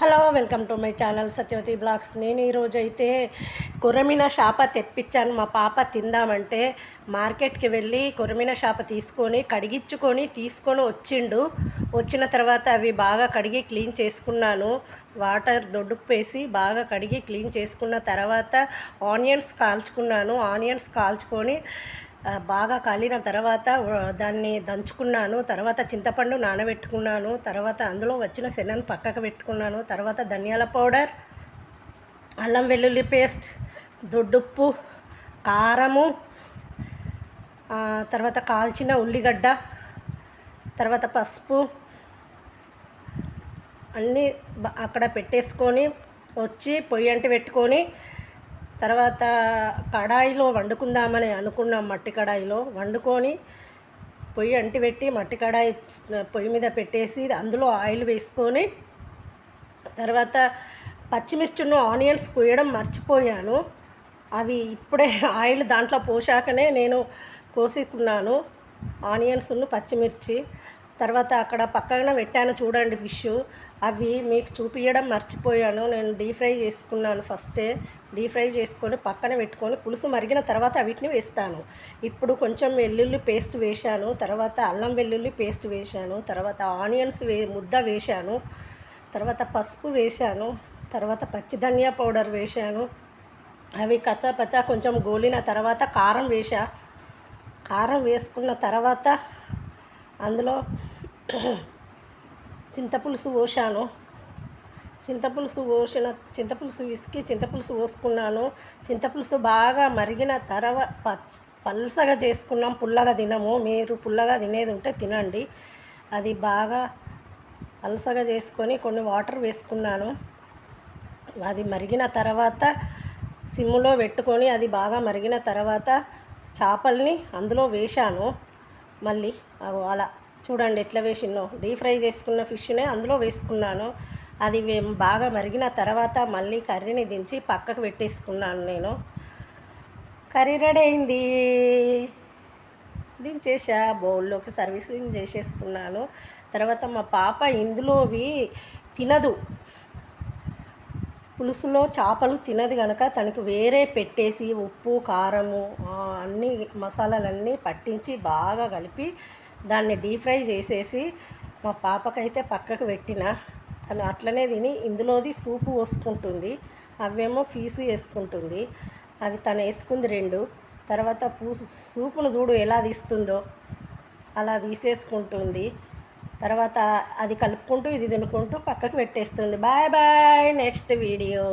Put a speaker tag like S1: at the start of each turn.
S1: Hello welcome to my channel Satyavathi blogs. నేను ఈరోజు అయితే కొరమిన షాప తెప్పించాను. మా పాప తిందామంటే మార్కెట్కి వెళ్ళి కొరమిన షాప తీసుకొని కడిగించుకొని తీసుకొని వచ్చిండు. వచ్చిన తర్వాత అవి బాగా కడిగి క్లీన్ చేసుకున్నాను. వాటర్ దొడ్డుప్పేసి బాగా కడిగి క్లీన్ చేసుకున్న తర్వాత ఆనియన్స్ కాల్చుకున్నాను. ఆనియన్స్ కాల్చుకొని బాగా కాలిన తర్వాత దాన్ని దంచుకున్నాను. తర్వాత చింతపండు నానబెట్టుకున్నాను. తర్వాత అందులో వచ్చిన శనగను పక్కకు పెట్టుకున్నాను. తర్వాత ధనియాల పౌడర్ అల్లం వెల్లుల్లి పేస్ట్ దొడ్డుప్పు కారము తర్వాత కాల్చిన ఉల్లిగడ్డ తర్వాత పసుపు అన్నీ అక్కడ పెట్టేసుకొని వచ్చి పొయ్యి అంటి పెట్టుకొని తర్వాత కడాయిలో వండుకుందామని అనుకున్నాం మట్టి కడాయిలో. వండుకొని పొయ్యి అంటిపెట్టి మట్టి కడాయి పొయ్యి మీద పెట్టేసి అందులో ఆయిల్ వేసుకొని తర్వాత పచ్చిమిర్చిను ఆనియన్స్ కోయడం మర్చిపోయాను. అవి ఇప్పుడే ఆయిల్ దాంట్లో పోసాకనే నేను కోసుకున్నాను. ఆనియన్స్ను పచ్చిమిర్చి తర్వాత అక్కడ పక్కన పెట్టాను చూడండి ఫిష్. అవి మీకు చూపించడం మర్చిపోయాను. నేను డీప్ ఫ్రై చేసుకున్నాను ఫస్టే. డీప్ ఫ్రై చేసుకొని పక్కన పెట్టుకొని పులుసు మరిగిన తర్వాత వీటిని వేస్తాను. ఇప్పుడు కొంచెం వెల్లుల్లి పేస్ట్ వేశాను. తర్వాత అల్లం వెల్లుల్లి పేస్ట్ వేశాను. తర్వాత ఆనియన్స్ వే ముద్ద వేశాను. తర్వాత పసుపు వేశాను. తర్వాత పచ్చి ధనియా పౌడర్ వేశాను. అవి కచ్చా పచ్చా కొంచెం గోలిన తర్వాత కారం వేశా. కారం వేసుకున్న తర్వాత అందులో చింతపులుసు పోసాను చింతపులుసు పోసిన చింతపులుసు విసికి చింతపులుసు పోసుకున్నాను. చింతపులుసు బాగా మరిగిన తర్వాత పచ్ పల్సగా చేసుకున్నాం. పుల్లగా తినము. మీరు పుల్లగా తినేది ఉంటే తినండి. అది బాగా పల్సగా చేసుకొని కొన్ని వాటర్ వేసుకున్నాను. అది మరిగిన తర్వాత సిమ్లో పెట్టుకొని అది బాగా మరిగిన తర్వాత చేపల్ని అందులో వేశాను. మళ్ళీ అగో అలా చూడండి ఎట్లా వేసినో డీప్ ఫ్రై చేసుకున్న ఫిష్నే అందులో వేసుకున్నాను. అది బాగా మరిగిన తర్వాత మళ్ళీ కర్రీని దించి పక్కకు పెట్టేసుకున్నాను నేను. కర్రీ రెడీ అయింది. దించేసా బౌల్లోకి సర్వీసింగ్ చేసేసుకున్నాను. తర్వాత మా పాప ఇందులోవి తినదు. పులుసులో చేపలు తినదు కనుక తనకు వేరే పెట్టేసి ఉప్పు కారము అన్ని మసాలాలన్నీ పట్టించి బాగా కలిపి దాన్ని డీప్ ఫ్రై చేసేసి మా పాపకైతే పక్కకు పెట్టిన. తను అట్లనే తిని ఇందులోది సూపు పోసుకుంటుంది అవేమో ఫీజు వేసుకుంటుంది. అవి తను వేసుకుంది రెండు. తర్వాత పూ సూపును చూడు ఎలా తీస్తుందో అలా తీసేసుకుంటుంది. తర్వాత అది కలుపుకుంటూ ఇది తినుకుంటూ పక్కకు పెట్టేస్తుంది. Bye bye next video.